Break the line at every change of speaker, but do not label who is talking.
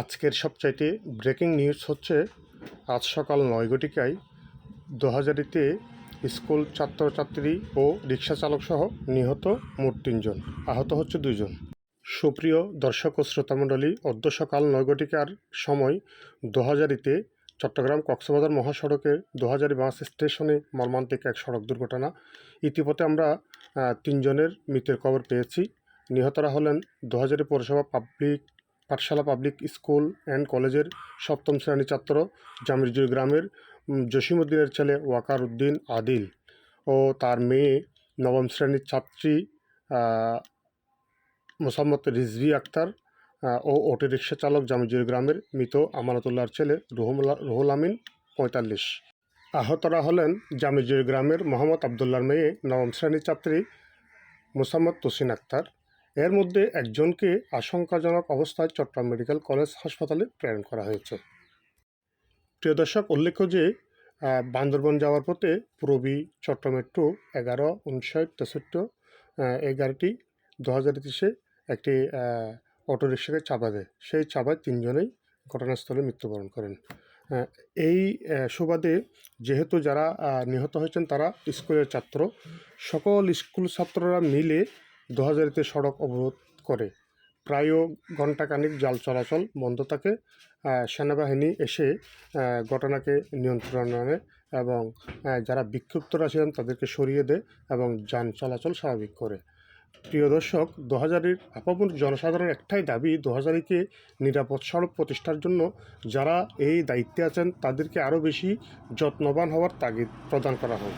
আজকের সবচাইতে breaking news হচ্ছে, আজ সকাল নয় ঘটিকায় দোহাজারিতে স্কুল ছাত্রছাত্রী ও রিক্সা চালক সহ নিহত মোট তিনজন, আহত হচ্ছে দুইজন। সুপ্রিয় দর্শক ও শ্রোতামণ্ডলী অদ্য সকাল নয় ঘটিকার সময় দোহাজারিতে চট্টগ্রাম কক্সবাজার মহাসড়কের দোহাজারি বাস স্টেশনে মর্মান্তিক এক সড়ক দুর্ঘটনা। ইতিপথে আমরা তিনজনের মৃতের খবর পেয়েছি। নিহতরা হলেন দু দোহাজারি পৌরসভা public Pathsala public school and কলেজের সপ্তম শ্রেণি ছাত্র জামিরজুর গ্রামের উম, জসিমউদ্দিনের ছেলে ওয়াকার উদ্দিন আদিল ও তার মেয়ে নবম শ্রেণির ছাত্রী মোসাম্মদ রিজভি আক্তার ও অটো রিক্সা চালক জামিজুর গ্রামের মৃত আমানতুল্লাহর ছেলে রুহুমুল্লাহ রুহুল আমিন পঁয়তাল্লিশ। আহতরা হলেন জামিজুর গ্রামের মোহাম্মদ আবদুল্লার মেয়ে নবম শ্রেণির ছাত্রী মোসাম্মদ তুসিন আক্তার। এর মধ্যে একজনকে আশঙ্কাজনক অবস্থায় চট্টগ্রাম মেডিকেল কলেজ হাসপাতালে প্রেরণ করা হয়েছে। প্রিয় দর্শক, উল্লেখ্য যে বান্দরবন যাওয়ার পথে পূরবী চট্টগ্রাম মেট্রো এগারো, উনষাট, তেষট্টি এই গাড়িটি দু হাজার তিরিশে একটি অটোরিক্সাকে চাপা দেয়। সেই চাপায় তিনজনেই ঘটনাস্থলে মৃত্যুবরণ করেন। এই সুবাদে যেহেতু যারা নিহত হয়েছেন তারা স্কুলের ছাত্র, সকল স্কুল ছাত্ররা মিলে দু হাজারিতে সড়ক অবরোধ করে। প্রায় ঘণ্টাখানিক জাল চলাচল বন্ধ থাকে। সেনাবাহিনী এসে ঘটনাকে নিয়ন্ত্রণ আনে এবং যারা বিক্ষুব্ধরা ছিলেন তাদেরকে সরিয়ে দেয় এবং যান চলাচল স্বাভাবিক করে। প্রিয় দর্শক দু হাজারের আপামর জনসাধারণের একটাই দাবি দু হাজারিকে নিরাপদ সড়ক প্রতিষ্ঠার জন্য যারা এই দায়িত্বে আছেন তাদেরকে আরও বেশি যত্নবান হওয়ার তাগিদ প্রদান করা হোক।